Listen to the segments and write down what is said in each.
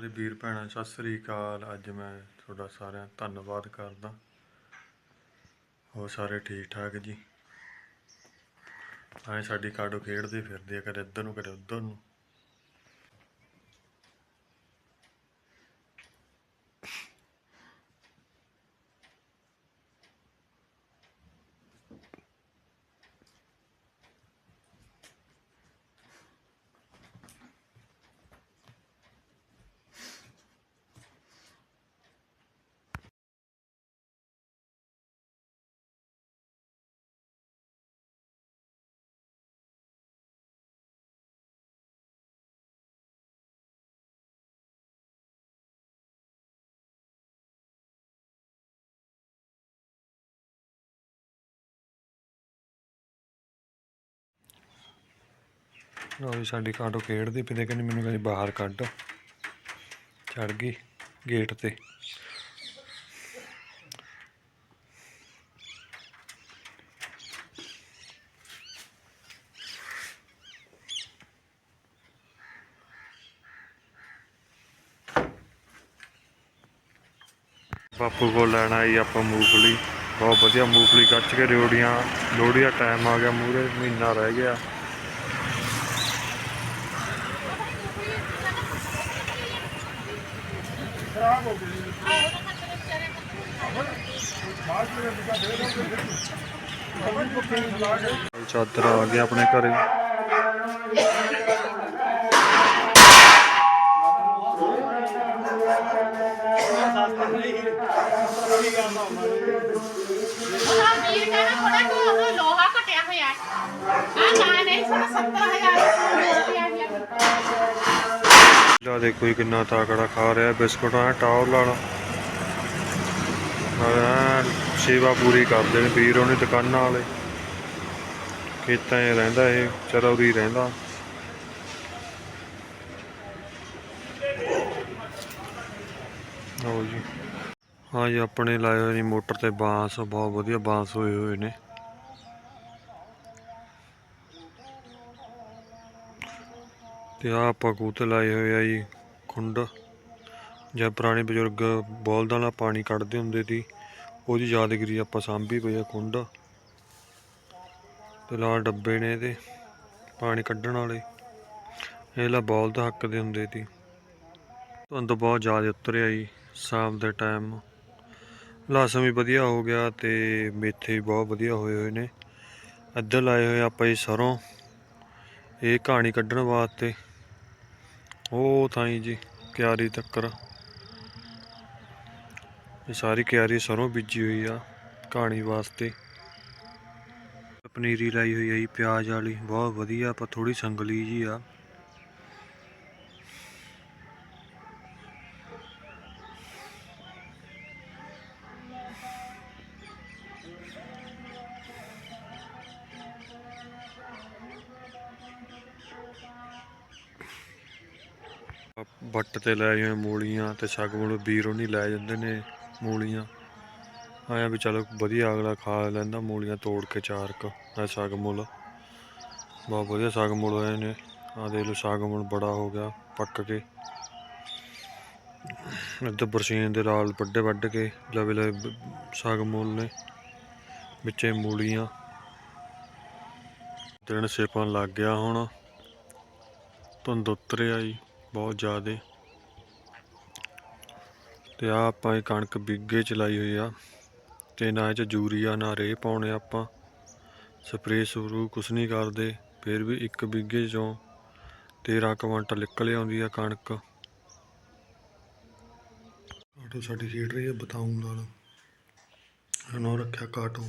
ਸਾਰੇ ਵੀਰ ਭੈਣਾਂ, ਸਤਿ ਸ੍ਰੀ ਅਕਾਲ। ਅੱਜ ਮੈਂ ਤੁਹਾਡਾ ਸਾਰਿਆਂ ਧੰਨਵਾਦ ਕਰਦਾ। ਹੋ ਸਾਰੇ ਠੀਕ ਠਾਕ ਜੀ? ਆਏ ਸਾਡੀ ਕਾਡੋ ਖੇਡਦੇ ਫਿਰਦੇ ਆ, ਕਦੇ ਇੱਧਰ ਨੂੰ, ਕਦੇ ਉੱਧਰ ਨੂੰ। ਲਓ ਵੀ ਸਾਡੀ ਕਾਟੋ ਖੇਡਦੀ ਪਈ ਤੇ ਕਹਿੰਦੀ ਮੈਨੂੰ ਕਹਿੰਦੀ ਬਾਹਰ ਕੱਢ। ਚੜ ਗਈ ਗੇਟ ਤੇ। ਬਾਪੂ ਕੋਲ ਲੈਣ ਆਈ ਆਪਾਂ ਮੂੰਗਫਲੀ। ਬਹੁਤ ਵਧੀਆ ਮੂੰਗਫਲੀ, ਕੱਚ ਕੇ ਰਿਓੜੀਆਂ ਲੋਹੜੀ ਦਾ ਟਾਈਮ ਆ ਗਿਆ ਮੂਰੇ ਮਹੀਨਾ ਰਹਿ ਗਿਆ। ਚਾਦਰ ਆ ਗਿਆ ਆਪਣੇ ਘਰੇ ਉਹਦਾ ਵੀਰ ਕਹਿੰਦਾ ਥੋੜਾ ਜਿਹਾ ਲੋਹਾ ਘਟਿਆ ਹੋਇਆ ਹੈ ਆ ਨਾ ਨਹੀਂ ਸਾਡਾ 70000 ਆ, ਦੇਖੋ ਜੀ ਕਿੰਨਾ ਤਾਕੜਾ ਖਾ ਰਿਹਾ, ਬਿਸਕੁਟ ਆ ਟਾਵਰ ਲਾਣਾ ਹਾਂ ਸੇਵਾ ਪੂਰੀ ਕਰਦੇ ਨੇ ਵੀਰ, ਉਹਨੇ ਦੁਕਾਨਾਂ ਵਾਲੇ। ਖੇਤਾਂ 'ਚ ਰਹਿੰਦਾ ਇਹ ਚਰੌਰੀ ਰਹਿੰਦਾ। ਲਓ ਜੀ। ਹਾਂ ਜੀ, ਆਪਣੇ ਲਾਏ ਹੋਏ ਨੇ ਮੋਟਰ ਤੇ ਬਾਂਸ, ਬਹੁਤ ਵਧੀਆ ਬਾਂਸ ਹੋਏ ਹੋਏ ਨੇ। ਤੇ ਆ ਆਪਾਂ ਕੂਤੇ ਲਾਏ ਹੋਏ ਆ ਜੀ, ਖੁੰਡ। ਜਾਂ ਪੁਰਾਣੇ ਬਜ਼ੁਰਗ ਬੋਲਦਾਂ ਨਾਲ ਪਾਣੀ ਕੱਢਦੇ ਹੁੰਦੇ ਸੀ। ਉਹਦੀ ਯਾਦਗਿਰੀ ਆਪਾਂ ਸਾਂਭੀ ਪਈ ਆ ਖੁੰਡ। ਤੇ ਲਾਲ ਡੱਬੇ ਨੇ ਇਹਦੇ, ਪਾਣੀ ਕੱਢਣ ਵਾਲੇ। ਇਹ ਲਾ ਬੋਲਦ ਹੱਕਦੇ ਹੁੰਦੇ ਸੀ। ਧੁੰਦ ਬਹੁਤ ਜ਼ਿਆਦਾ ਉਤਰਿਆ ਜੀ, ਸ਼ਾਮ ਦੇ ਟਾਈਮ ਲਾਸਮ ਵੀ ਵਧੀਆ ਹੋ ਗਿਆ ਤੇ ਮੇਥੇ ਵੀ ਬਹੁਤ ਵਧੀਆ ਹੋਏ ਹੋਏ ਨੇ। ਇੱਧਰ ਲਾਏ ਹੋਏ ਆਪਾਂ ਜੀ ਸਰੋਂ। ਇਹ ਕਹਾਣੀ ਕੱਢਣ ਵਾਸਤੇ। ਉਹ ਥਾਈ ਜੀ, ਕਿਆਰੀ ਤੱਕਰ। ਇਹ ਸਾਰੀ ਕਿਆਰੀ ਸਰੋਂ ਬੀਜੀ ਹੋਈ ਆ, ਕਹਾਣੀ ਵਾਸਤੇ। ਪਨੀਰੀ ਲਾਈ ਹੋਈ ਆ ਜੀ, ਪਿਆਜ਼ ਵਾਲੀ, ਬਹੁਤ ਵਧੀਆ ਪਰ ਥੋੜੀ ਸੰਗਲੀ ਜੀ ਆ। ਵੱਟ ਤੇ ਲੈ ਜਾਏ ਮੂਲੀਆਂ ਤੇ ਸਗਮਲ ਵੀਰੋਂ ਨਹੀਂ ਲੈ ਜਾਂਦੇ ਨੇ ਮੂਲੀਆਂ। ਆਇਆ ਵੀ ਚਲੋ ਵਧੀਆ ਅਗਲਾ ਖਾ ਲੈਂਦਾ ਮੂਲੀਆਂ ਤੋੜ ਕੇ ਚਾਰ ਕ ਆ ਸਗਮੁਲ ਬਹੁਤ ਵਧੀਆ ਸਗਮੁਲ ਹੋਏ ਨੇ। ਆ ਦੇਖ ਲਓ ਸਗਮੁਲ ਬੜਾ ਹੋ ਗਿਆ ਪੱਕ ਕੇ। ਇੱਧਰ ਬਰਸੀਨ ਦੇ ਨਾਲ ਵੱਡੇ ਵੱਢ ਕੇ ਲਵੇ ਲਵੇ ਸਗਮੁਲ ਨੇ। ਵਿੱਚੇ ਮੂਲੀਆਂ। ਦਿਨ ਸੇਪਣ ਲੱਗ ਗਿਆ ਹੁਣ। ਧੁੰਦ ਉਤਰਿਆ ਜੀ ਬਹੁਤ ਜ਼ਿਆਦੇ। ਤੇ ਆ ਆਪਾਂ ਇਹ ਕਣਕ ਬਿੱਗੇ ਚ ਲਾਈ ਹੋਈ ਆ। ਤੇ ਨਾ ਇਹ ਚ ਯੂਰੀਆ, ਨਾ ਰੇ ਪਾਉਣੇ ਆਪਾਂ। ਸਪਰੇਅ ਸਰੂ ਕੁਛ ਨਹੀਂ ਕਰਦੇ, ਫਿਰ ਵੀ ਇੱਕ ਬਿੱਗੇ ਚੋਂ 13 ਕੁਇੰਟਲ ਨਿਕਲ ਆਉਂਦੀ ਆ ਕਣਕ। ਕਾਟੋ ਸਾਡੀ ਖੇਡ ਰਹੀ ਹੈ ਬਤਾਉਂ ਨਾਲ। ਇਹਨੂੰ ਰੱਖਿਆ ਕਾਟੋ।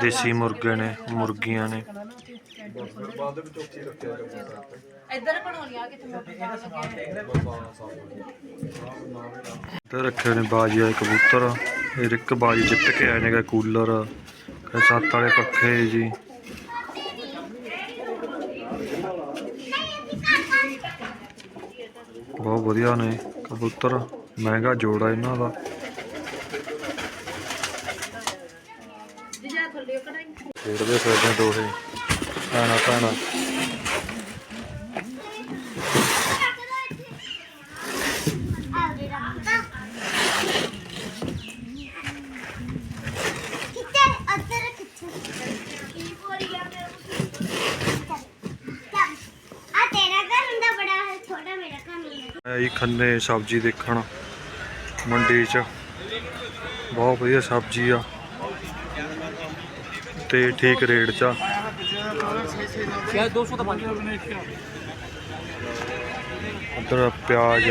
ਦੇਸੀ ਮੁਰਗੇ ਨੇ ਮੁਰਗੀਆਂ ਨੇ। ਇੱਧਰ ਬਣਾਉਣੀ ਆ ਕਿਤੇ ਲੱਗੇ ਤੇ ਰੱਖੇ ਨੇ ਬਾਜੀ ਵਾਲੇ ਕਬੂਤਰ। ਇਹ ਇੱਕ ਬਾਜੀ ਜਿੱਤ ਕੇ ਆਏ ਨੇਗਾ ਕੂਲਰ। ਛੱਤ ਵਾਲੇ ਪੱਖੇ ਜੀ। ਬਹੁਤ ਵਧੀਆ ਨੇ ਕਬੂਤਰ। ਮਹਿੰਗਾ ਜੋੜਾ ਇਹਨਾਂ ਦਾ। ਥੱਲੇ ਕਢਾਈ। ਖੇਡਦੇ ਫਿਰਦੇ ਦੋਹੇ, ਭੈਣਾ ਭੈਣਾ। ਆ ਖੰਨੇ ਸਬਜ਼ੀ ਦੇਖਣ, ਮੰਡੀ 'ਚ। ਬਹੁਤ ਵਧੀਆ ਸਬਜ਼ੀ ਆ। ਤੇ ਠੀਕ ਰੇਟ 'ਚ ਆ। ਉਧਰ ਪਿਆਜ਼।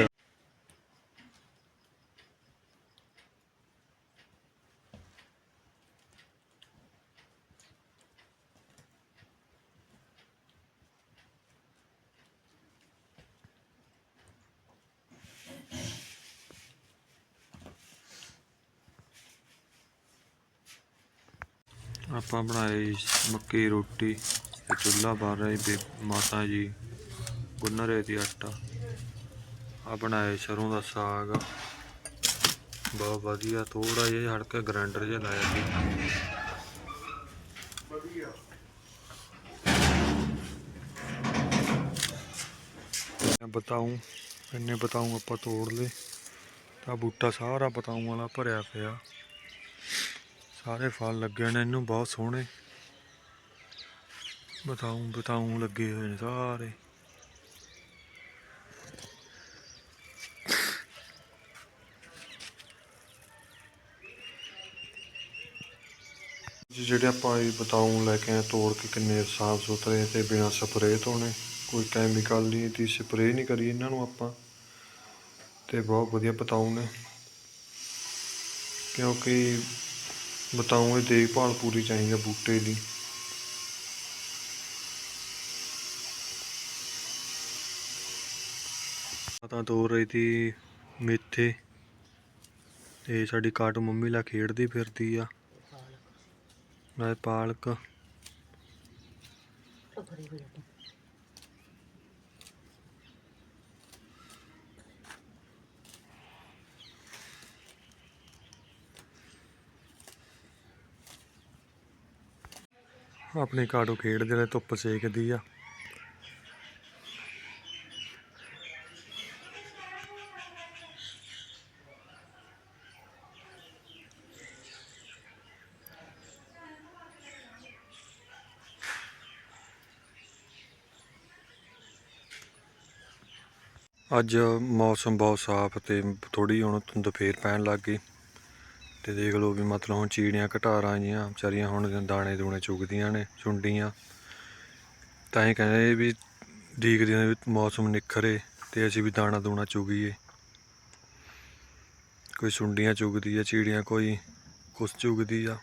ਆਪਾਂ ਬਣਾਈ ਮੱਕੀ ਦੀ ਰੋਟੀ ਤੇ ਚੁੱਲ੍ਹਾ ਬਾਰ ਰਹੀ ਬੇ ਮਾਤਾ ਜੀ ਗੁੰਨ ਰਹੇ ਦੀ ਆਟਾ। ਆ ਬਣਾਏ ਸਰੋਂ ਦਾ ਸਾਗ। ਬਹੁਤ ਵਧੀਆ ਥੋੜਾ ਜਿਹਾ ਹਲਕਾ ਗ੍ਰਾਈਂਡਰ ਜਿਹਾ ਲਾਇਆ ਸੀ। ਮੈਂ ਬਤਾਉਂ ਇੰਨੇ ਬਤਾਉਂ ਆਪਾਂ ਤੋੜ ਲਏ। ਤਾਂ ਬੂਟਾ ਸਾਰਾ ਬਤਾਉਂ ਵਾਲਾ ਭਰਿਆ ਪਿਆ। ਸਾਰੇ ਫਲ ਲੱਗੇ ਨੇ, ਇਹਨੂੰ ਬਹੁਤ ਸੋਹਣੇ। ਬਤਾਉਂ ਬਤਾਉਂ ਲੱਗੇ ਹੋਏ ਨੇ ਸਾਰੇ। ਜਿਹੜੇ ਆਪਾਂ ਇਹ ਬਤਾਉਂ ਲੈ ਕੇ ਆਏ, ਤੋੜ ਕੇ ਕਿੰਨੇ ਸਾਫ਼ ਸੁਥਰੇ ਤੇ ਬਿਨਾਂ ਸਪਰੇਅ ਤੋਂ ਨੇ ਕੋਈ ਕੈਮੀਕਲ ਨਹੀਂ ਦੀ ਸਪਰੇਅ ਨਹੀਂ ਕਰੀ ਇਹਨਾਂ ਨੂੰ ਆਪਾਂ। ਤੇ ਬਹੁਤ ਵਧੀਆ ਬਤਾਉਂ ਨੇ। ਕਿਉਂਕਿ ਬਤਾਉਂ ਇਹ ਦੇਖਭਾਲ ਪੂਰੀ ਚਾਹੀਦੀ ਹੈ ਬੂਟੇ ਦੀ। ਤਾਂ ਤੋੜ ਰਹੀ ਤੀ ਮੇਥੇ। ਤੇ ਸਾਡੀ ਕਾਟੂ ਮੰਮੀ ਲਾ ਖੇਡਦੀ ਫਿਰਦੀ ਆ। ਨਾਲੇ ਪਾਲਕ। ਆਪਣੇ ਕਾਟੂ ਖੇਡਦੇ ਨੇ ਧੁੱਪ ਸੇਕਦੀ ਆ। ਅੱਜ ਮੌਸਮ ਬਹੁਤ ਸਾਫ਼ ਤੇ ਥੋੜੀ ਹੁਣ ਧੁੰਦ ਫੇਰ ਪੈਣ ਲੱਗ ਗਈ। ਤੇ ਦੇਖ ਲਓ ਵੀ ਮਤਲਬ ਹੁਣ ਚੀੜੀਆਂ ਘਟਾਰਾਂ ਜੀਆਂ ਵਿਚਾਰੀਆਂ ਹੁਣ ਦਾਣੇ ਦੂਣੇ ਚੁਗਦੀਆਂ ਨੇ, ਚੁੰਡੀਆਂ। ਤਾਂ ਹੀ ਕਹਿੰਦੇ ਵੀ ਦੇਖਦੇ ਨੇ ਵੀ ਮੌਸਮ ਨਿਖਰੇ ਤੇ ਅਸੀਂ ਵੀ ਦਾਣਾ ਦੂਣਾ ਚੁਗੀਏ। ਕੋਈ ਸੁੰਡੀਆਂ ਚੁਗਦੀ ਆ, ਚੀੜੀਆਂ ਕੋਈ ਕੁਛ ਚੁਗਦੀ ਆ।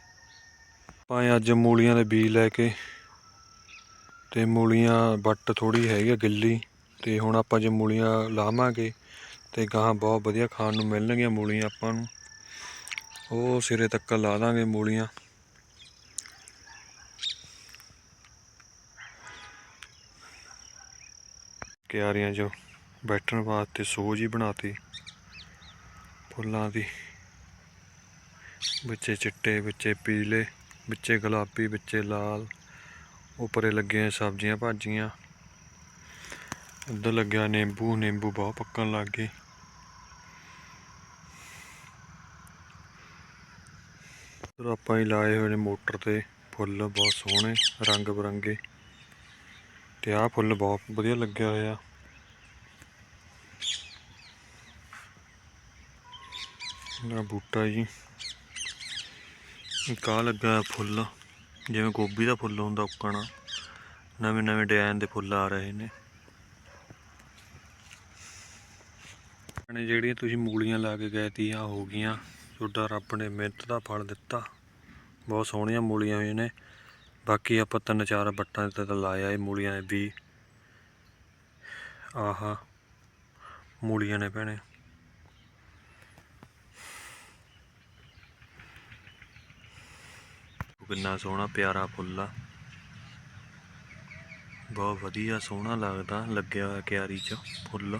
ਪਾਏ ਅੱਜ ਮੂਲੀਆਂ ਦੇ ਬੀਜ ਲੈ ਕੇ ਤੇ ਮੂਲੀਆਂ ਵੱਟ ਥੋੜੀ ਹੈਗੀ ਆ ਗਿੱਲੀ ਤੇ ਹੁਣ ਆਪਾਂ ਜੇ ਮੂਲੀਆਂ ਲਾਵਾਂਗੇ ਤੇ ਗਾਂ ਬਹੁਤ ਵਧੀਆ ਖਾਣ ਨੂੰ ਮਿਲਣਗੀਆਂ ਮੂਲੀਆਂ ਆਪਾਂ ਨੂੰ। ਉਹ ਸਿਰੇ ਤੱਕ ਲਾ ਦਾਂਗੇ ਮੂਲੀਆਂ। ਕਿਆਰੀਆਂ 'ਚ ਬੈਠਣ ਵਾਸਤੇ ਸੋਜ ਹੀ ਬਣਾਤੀ। ਫੁੱਲਾਂ ਦੀ। ਵਿੱਚੇ ਚਿੱਟੇ, ਵਿੱਚੇ ਪੀਲੇ, ਵਿੱਚੇ ਗੁਲਾਬੀ, ਵਿੱਚੇ ਲਾਲ। ਉੱਪਰੇ ਲੱਗੀਆਂ ਸਬਜ਼ੀਆਂ ਭਾਜੀਆਂ। ਉੱਧਰ ਲੱਗਿਆ ਨਿੰਬੂ ਨਿੰਬੂ ਬਹੁਤ ਪੱਕਣ ਲੱਗ ਗਏ। ਉਧਰ ਆਪਾਂ ਹੀ ਲਾਏ ਹੋਏ ਨੇ ਮੋਟਰ ਤੇ, ਫੁੱਲ ਬਹੁਤ ਸੋਹਣੇ, ਰੰਗ ਬਰੰਗੇ। ਤੇ ਆਹ ਫੁੱਲ ਬਹੁਤ ਵਧੀਆ ਲੱਗਿਆ ਹੋਇਆ। ਨਾ ਬੂਟਾ ਜੀ। ਕਾ ਲੱਗਾ ਫੁੱਲ, ਜਿਵੇਂ ਗੋਭੀ ਦਾ ਫੁੱਲ ਹੁੰਦਾ ਉੱਕਣਾ। ਨਵੇਂ ਨਵੇਂ ਡਿਜ਼ਾਈਨ ਦੇ ਫੁੱਲ ਆ ਰਹੇ ਨੇ। ਨੇ ਜਿਹੜੀਆਂ ਤੁਸੀਂ ਮੂਲੀਆਂ ਲਾ ਕੇ ਗਏ ਤੀ ਆ ਹੋ ਗਈਆਂ। ਤੁਹਾਡਾ ਰੱਬ ਨੇ ਮਿਹਨਤ ਦਾ ਫਲ ਦਿੱਤਾ। ਬਹੁਤ ਸੋਹਣੀਆਂ ਮੂਲੀਆਂ ਹੋਈਆਂ ਨੇ। ਬਾਕੀ ਆਪਾਂ ਤਿੰਨ ਚਾਰ ਬੱਟਾਂ ਤੇ ਤਾਂ ਲਾਇਆ ਇਹ ਮੂਲੀਆਂ ਦੇ ਵੀ। ਆਹਾ, ਮੂਲੀਆਂ ਨੇ ਭੈਣੇ। ਕਿੰਨਾ ਸੋਹਣਾ ਪਿਆਰਾ ਫੁੱਲ ਆ। ਬਹੁਤ ਵਧੀਆ ਸੋਹਣਾ ਲੱਗਦਾ, ਲੱਗਿਆ ਹੋਇਆ ਕਿਆਰੀ 'ਚ ਫੁੱਲ।